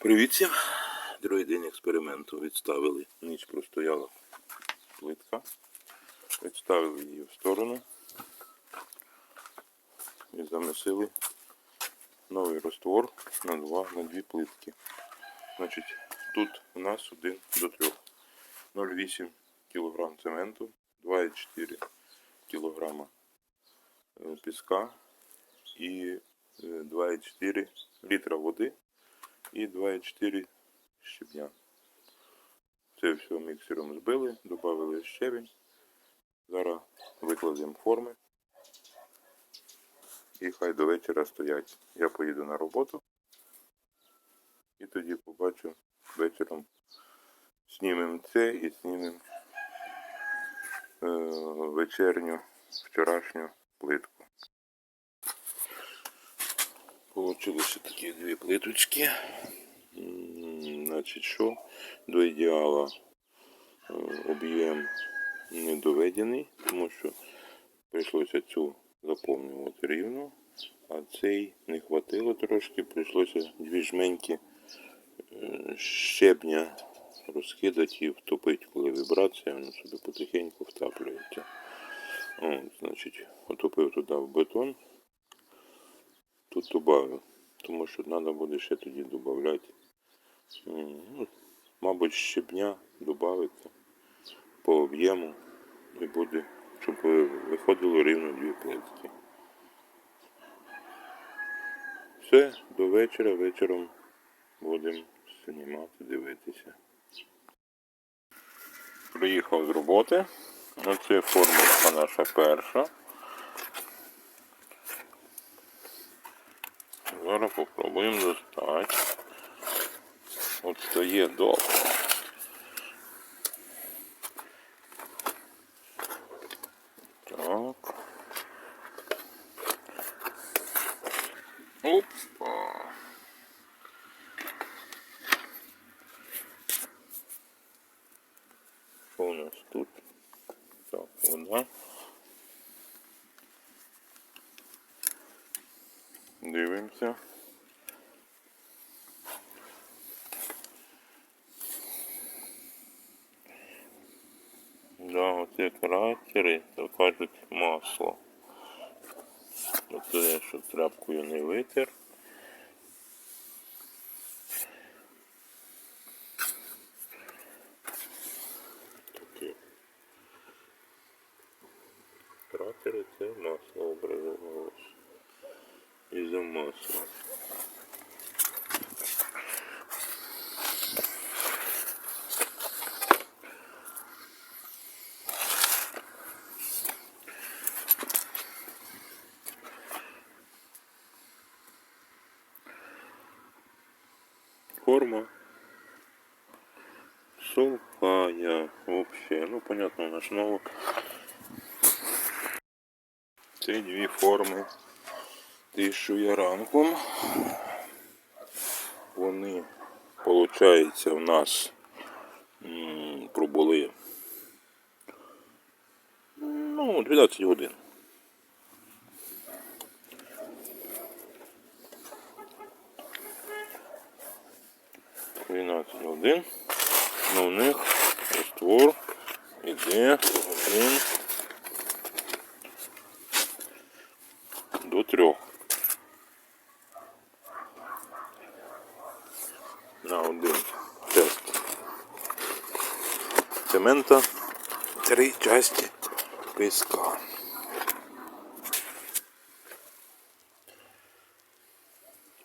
Привіт всім! Другий день експерименту. Відставили. Ніч простояла плитка. Відставили її в сторону і замісили новий раствор на два, на дві плитки. Значить, тут у нас 1 до 3. 0,8 кг цементу, 2,4 кг е, піска і е, 2,4 літра води і 2,4 щебня. Це все міксером збили, додали щебінь. Зараз викладемо форми. І хай до вечора стоять. Я поїду на роботу. І тоді побачу вечором. Знімемо це і знімемо е, вечерню вчорашню плитку. Получилися такі дві плиточки. Значить, що до ідеала е, об'єм не доведений, тому що прийшлося цю заповнювати рівно, а цей не хватило трошки, прийшлося дві жменьки е, щебня розкидати і втопити, коли вібрація, воно собі потихеньку втаплюється. От, значить, отопив туди в бетон, тут добавив, тому що треба буде ще тоді додати. Ну, мабуть, щебня додати по об'єму і буде, щоб виходило рівно дві плитки. Все, до вечора, вечором будемо знімати, дивитися. Приїхав з роботи. Оце формочка наша перша. От стає довго. Так. Опа. Що у нас тут? Так, вода. Дивимося. Да, оце кратери, то кажуть масло. Оце я що тряпкою не витер. Такі. Кратери це масло образовалось. Із-за масла. Форма сухая вообще. Ну, понятно, на основу. Ці дві форми тишу я ранком. Вони, виходить, в нас пробули ну, 12 годин. Двенадцять годин. Ну, у них раствор іде годин до трьох. На один тест. Цемента три часті піска.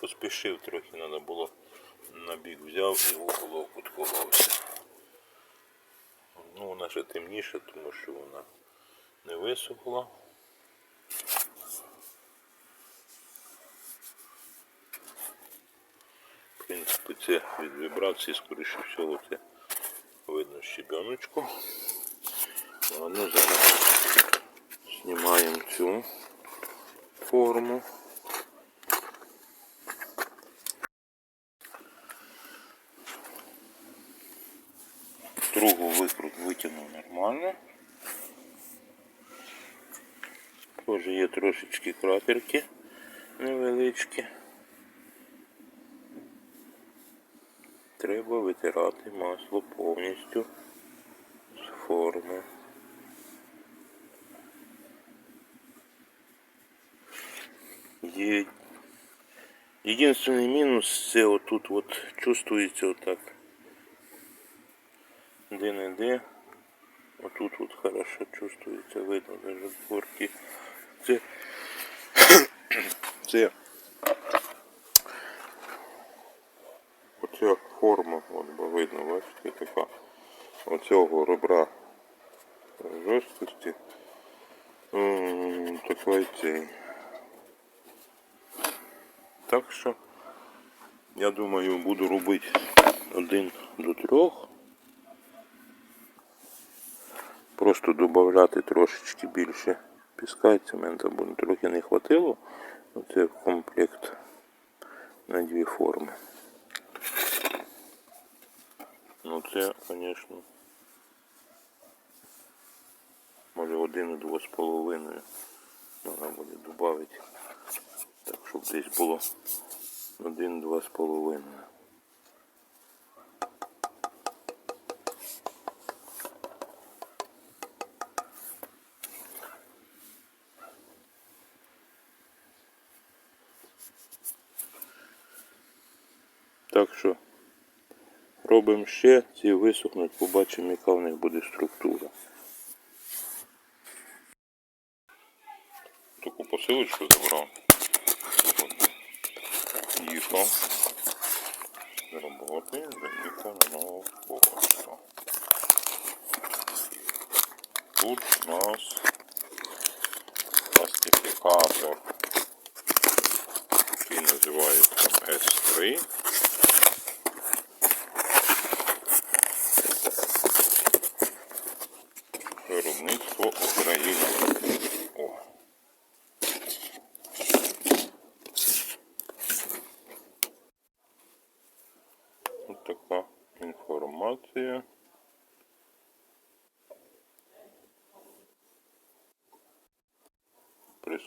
Поспішив трохи, треба було на бік взяв і в уголок. Ну, вона ще темніша, тому що вона не висохла. В принципі, це від вібрації, скоріше всього, це видно щебеночку. Ладно, зараз знімаємо цю форму. Другу викрут витягнув нормально. Теж є трошечки кратерки невеличкі. треба витирати масло повністю з форми. Є Единственный минус це отут от чувствується отак. Де не де. Отут от хорошо чувствується, видно даже форті. Це, це оця форма, от, бо видно, бачите, така оцього ребра жорсткості. Така цей. Так що я думаю буду робити один до трьох. Просто додати трошечки більше піска і цемента, бо трохи не хватило. Оце комплект на дві форми. Ну це, звісно, може один два з половиною. Можна буде додати. Так, щоб десь було один-два з половиною. Так що робимо ще, ці висохнуть, побачимо, яка в них буде структура. Таку посилочку забрав. Їхав з роботи, заїхав на нову пошту. Тут у нас пластифікатор, який називається S3.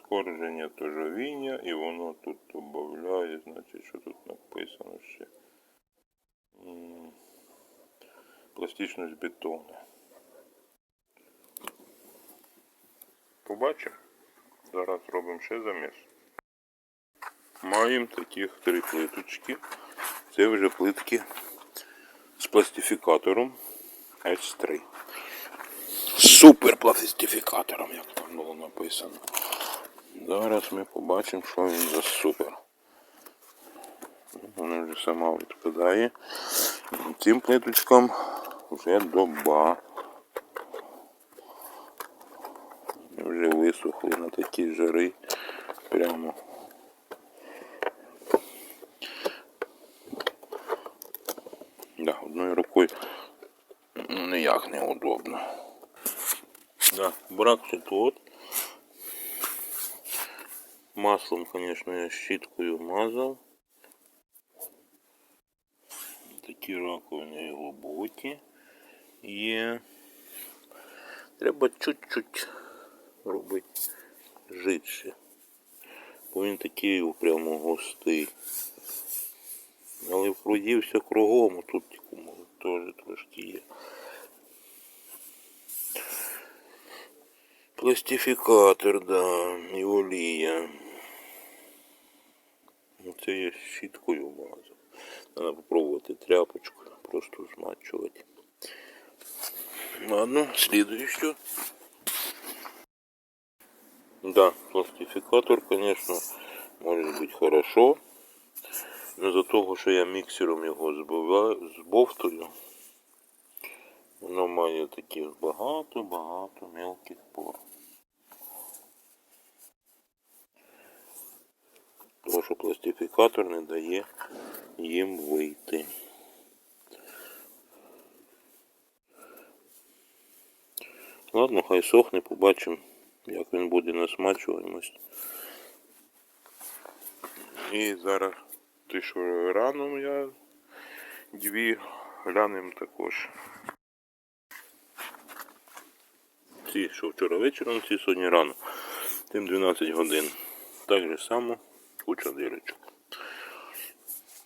Прискорження тожовіння і воно тут додає, значить, що тут написано ще. Пластичність бетону. Побачимо. Зараз робимо ще заміс. Маємо таких три плиточки. Це вже плитки з пластифікатором S3. Супер пластифікатором, як там було написано. Зараз ми побачимо, що він за супер. Вона вже сама відпадає. Цим плиточкам вже доба. Вже висохли на такі жари. Прямо. Да, одною рукою ніяк неудобно. Да, брак тут. Маслом, конечно, я щіткою мазав. Такі раковини глибокі є. Треба чуть-чуть робити жидше. Бо він такий прямо густий. Але в кругом, а тут теж трошки є. Пластифікатор, да, і олія. Ну, Це я щіткою мазав. Треба попробувати тряпочкою, просто змачувати. Ладно, следующую. Да, пластификатор, конечно, может быть хорошо. Но за того, що я міксером його збиваю, збовтую, воно має таких багато-багато мелких пор. Тому що пластифікатор не дає їм вийти. Ладно, хай сохне, побачимо, як він буде на. І зараз ті, що рано я дві глянемо також. Ці, що вчора вечором, ці сьогодні рано. Тим 12 годин. Так же само куча дирочок.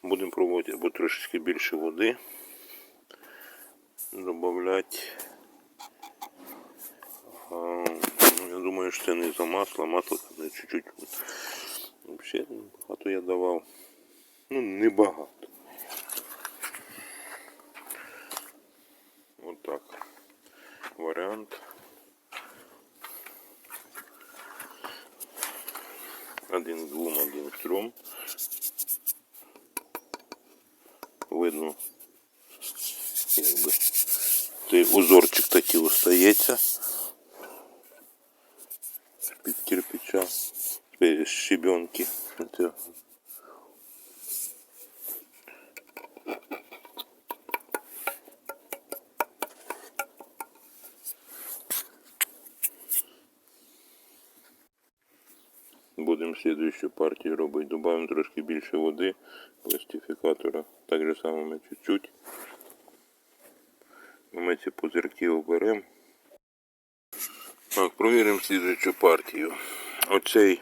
будемо пробувати або трошечки більше води. Добавляти. Я думаю, що це не за масло, масло це не чуть-чуть. Взагалі багато я давав. Ну, не багато. Отак. Варіант. Один к двум, один к трьом. Видно, якби. Цей узорчик такий остається під кирпича, з щебенки. Слідуючу партію робити. Добавимо трошки більше води пластифікатора. Так же само ми чуть-чуть. Ми ці пузирки оберемо. Так, провіримо слідуючу партію. Оцей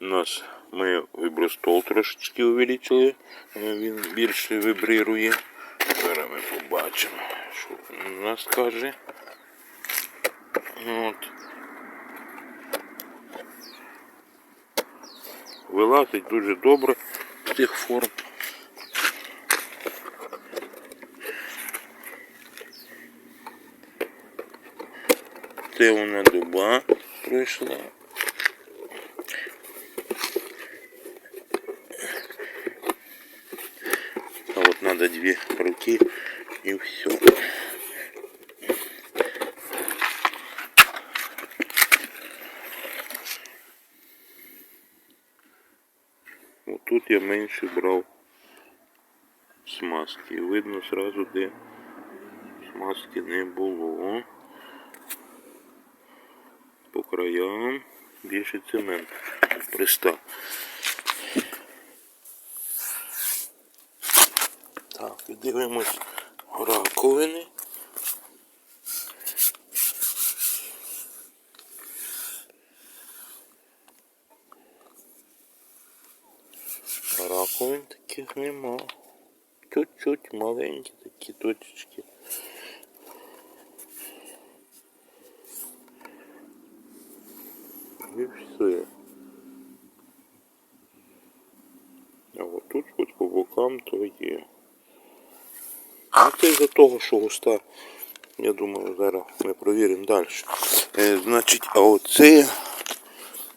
у нас ми вибростол трошечки увеличили. Е, Він більше вибрирує. Зараз ми побачимо, що у нас каже. От. Вилазить дуже добре з тих форм. Це вона дуба пройшла. А вот надо две руки и все. Я менше брав смазки. І Видно сразу, де смазки не було. По краям більше цемент пристав. Так, дивимось раковини. Раковин таких нема. Чуть-чуть маленькі такі точечки. І все. А от тут от по бокам то є. Ну це з-за того, що густа. Я думаю, зараз ми провіримо далі. Е, значить, а оце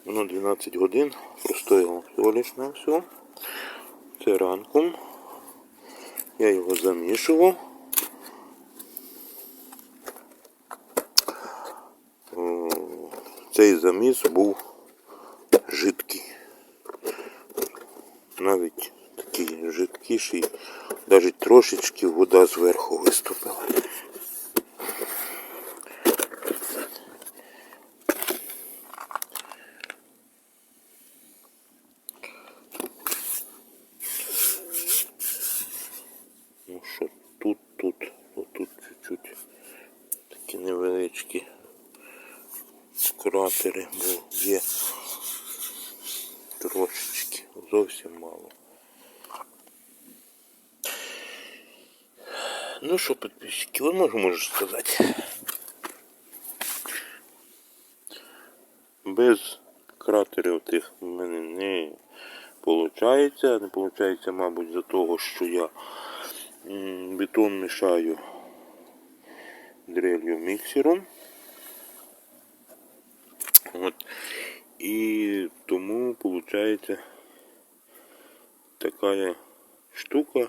воно 12 годин простояло всього лиш на все. Це ранком. Я його замішував. Цей заміс був жидкий. Навіть такий жидкіший, навіть трошечки вода зверху виступила. Ну що, тут, тут, отут чуть-чуть такі невеличкі кратери, бо є трошечки, зовсім мало. Ну що, підписчики, ви можу, можу сказати. Без кратерів тих в мене не виходить. Не виходить, мабуть, за того, що я бетон мішаю дрелью міксером. От. І тому виходить така штука,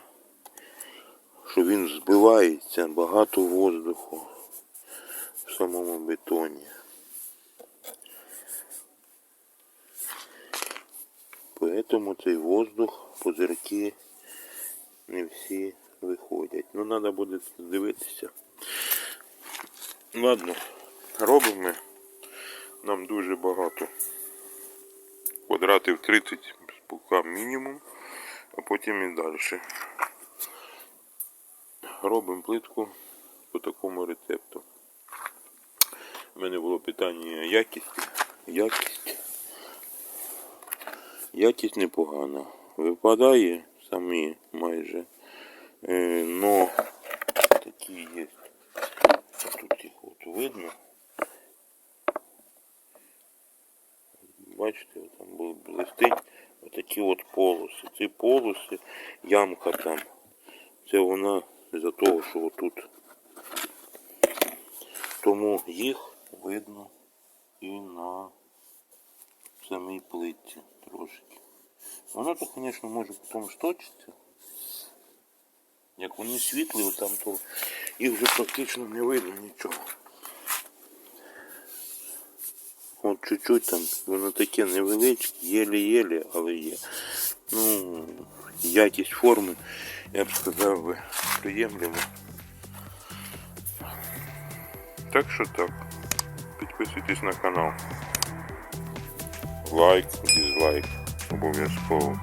що він збивається багато воздуху в самому бетоні. Поэтому цей воздух, пузирки не всі виходять. Ну, треба буде дивитися. Ладно, робимо. Нам дуже багато. Квадратів 30 поки мінімум, а потім і далі. Робимо плитку по такому рецепту. У мене було питання якість. Якість. Якість непогана. Випадає самі майже. Е, но такі є. Тут їх от видно. Бачите, там блистить отакі от полоси. Ці полоси, ямка там. Це вона з-за того, що отут. Тому їх видно і на самій плитці трошки. Вона то, звісно, може потім сточиться. Як вони світлі, там, то їх вже практично не видно нічого. От чуть-чуть там, воно таке невеличке, єлі-єлі, але є. Ну, якість форми, я б сказав би, приємлива. Так що так. Підписуйтесь на канал. Лайк, дизлайк, обов'язково.